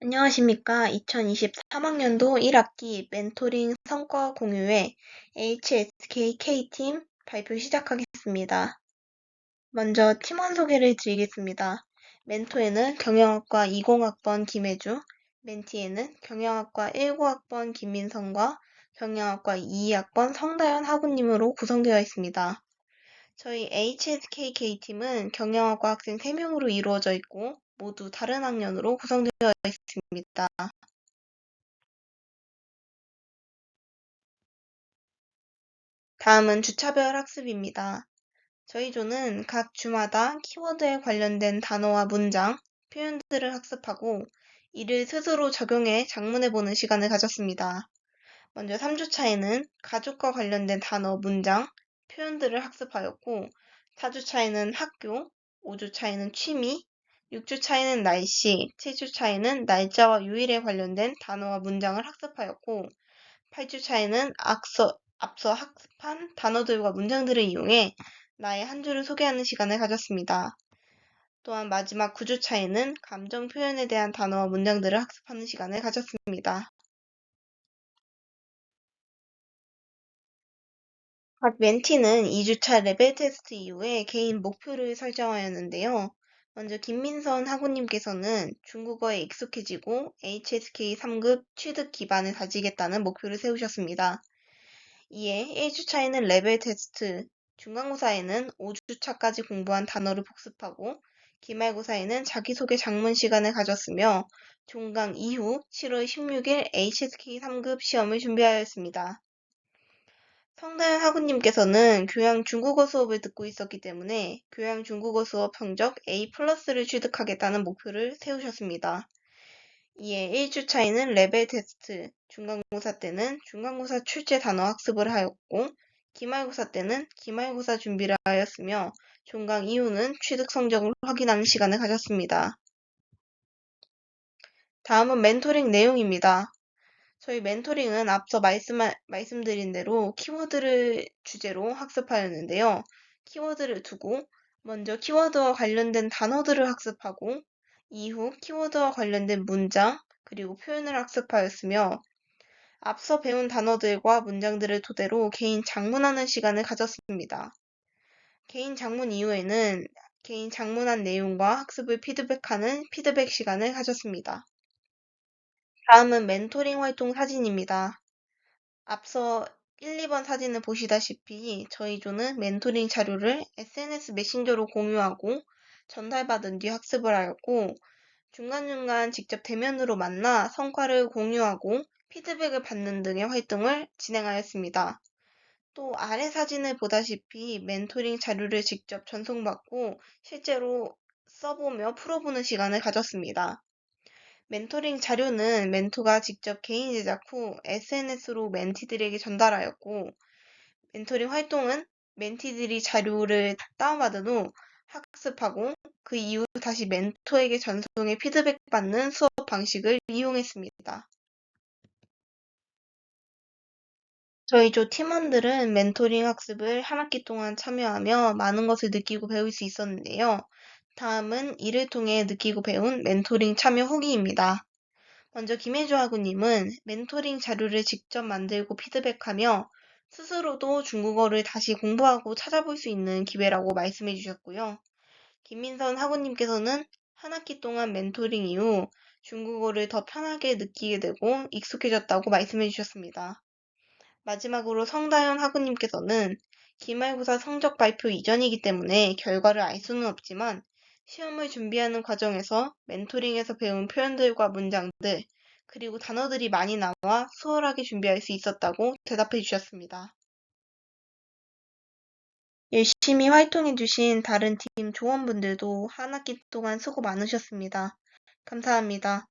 안녕하십니까. 2023학년도 1학기 멘토링 성과 공유회 HSK K팀 발표 시작하겠습니다. 먼저 팀원 소개를 드리겠습니다. 멘토에는 경영학과 20학번 김혜주, 멘티에는 경영학과 19학번 김민성과 경영학과 22학번 성다현 학우님으로 구성되어 있습니다. 저희 HSK K팀은 경영학과 학생 3명으로 이루어져 있고 모두 다른 학년으로 구성되어 있습니다. 다음은 주차별 학습입니다. 저희 조는 각 주마다 키워드에 관련된 단어와 문장, 표현들을 학습하고 이를 스스로 적용해 작문해보는 시간을 가졌습니다. 먼저 3주차에는 가족과 관련된 단어, 문장, 표현들을 학습하였고 4주차에는 학교, 5주차에는 취미, 6주 차에는 날씨, 7주 차에는 날짜와 요일에 관련된 단어와 문장을 학습하였고 8주 차에는 앞서, 앞서 학습한 단어들과 문장들을 이용해 나의 한 주를 소개하는 시간을 가졌습니다. 또한 마지막 9주 차에는 감정 표현에 대한 단어와 문장들을 학습하는 시간을 가졌습니다. 각 멘티는 2주차 레벨 테스트 이후에 개인 목표를 설정하였는데요. 먼저 김민선 학우님께서는 중국어에 익숙해지고 HSK 3급 취득 기반을 다지겠다는 목표를 세우셨습니다. 이에 1주차에는 레벨 테스트, 중간고사에는 5주차까지 공부한 단어를 복습하고 기말고사에는 자기소개 장문 시간을 가졌으며 종강 이후 7월 16일 HSK 3급 시험을 준비하였습니다. 성다현 학우님께서는 교양 중국어 수업을 듣고 있었기 때문에 교양 중국어 수업 성적 A 플러스를 취득하겠다는 목표를 세우셨습니다. 이에 1주 차에는 레벨 테스트, 중간고사 때는 중간고사 출제 단어 학습을 하였고 기말고사 때는 기말고사 준비를 하였으며 종강 이후는 취득 성적을 확인하는 시간을 가졌습니다. 다음은 멘토링 내용입니다. 저희 멘토링은 앞서 말씀, 말씀드린 대로 키워드를 주제로 학습하였는데요. 키워드를 두고 먼저 키워드와 관련된 단어들을 학습하고 이후 키워드와 관련된 문장 그리고 표현을 학습하였으며 앞서 배운 단어들과 문장들을 토대로 개인 장문하는 시간을 가졌습니다. 개인 장문 이후에는 개인 장문한 내용과 학습을 피드백하는 피드백 시간을 가졌습니다. 다음은 멘토링 활동 사진입니다. 앞서 1, 2번 사진을 보시다시피 저희 조는 멘토링 자료를 SNS 메신저로 공유하고 전달받은 뒤 학습을 하였고 중간중간 직접 대면으로 만나 성과를 공유하고 피드백을 받는 등의 활동을 진행하였습니다. 또 아래 사진을 보다시피 멘토링 자료를 직접 전송받고 실제로 써보며 풀어보는 시간을 가졌습니다. 멘토링 자료는 멘토가 직접 개인 제작 후 SNS로 멘티들에게 전달하였고, 멘토링 활동은 멘티들이 자료를 다운받은 후 학습하고 그 이후 다시 멘토에게 전송해 피드백받는 수업 방식을 이용했습니다. 저희 조 팀원들은 멘토링 학습을 한 학기 동안 참여하며 많은 것을 느끼고 배울 수 있었는데요. 다음은 이를 통해 느끼고 배운 멘토링 참여 후기입니다. 먼저 김혜주 학우님은 멘토링 자료를 직접 만들고 피드백하며 스스로도 중국어를 다시 공부하고 찾아볼 수 있는 기회라고 말씀해 주셨고요. 김민선 학우님께서는 한 학기 동안 멘토링 이후 중국어를 더 편하게 느끼게 되고 익숙해졌다고 말씀해 주셨습니다. 마지막으로 성다현 학우님께서는 기말고사 성적 발표 이전이기 때문에 결과를 알 수는 없지만 시험을 준비하는 과정에서 멘토링에서 배운 표현들과 문장들, 그리고 단어들이 많이 나와 수월하게 준비할 수 있었다고 대답해 주셨습니다. 열심히 활동해 주신 다른 팀 조원분들도 한 학기 동안 수고 많으셨습니다. 감사합니다.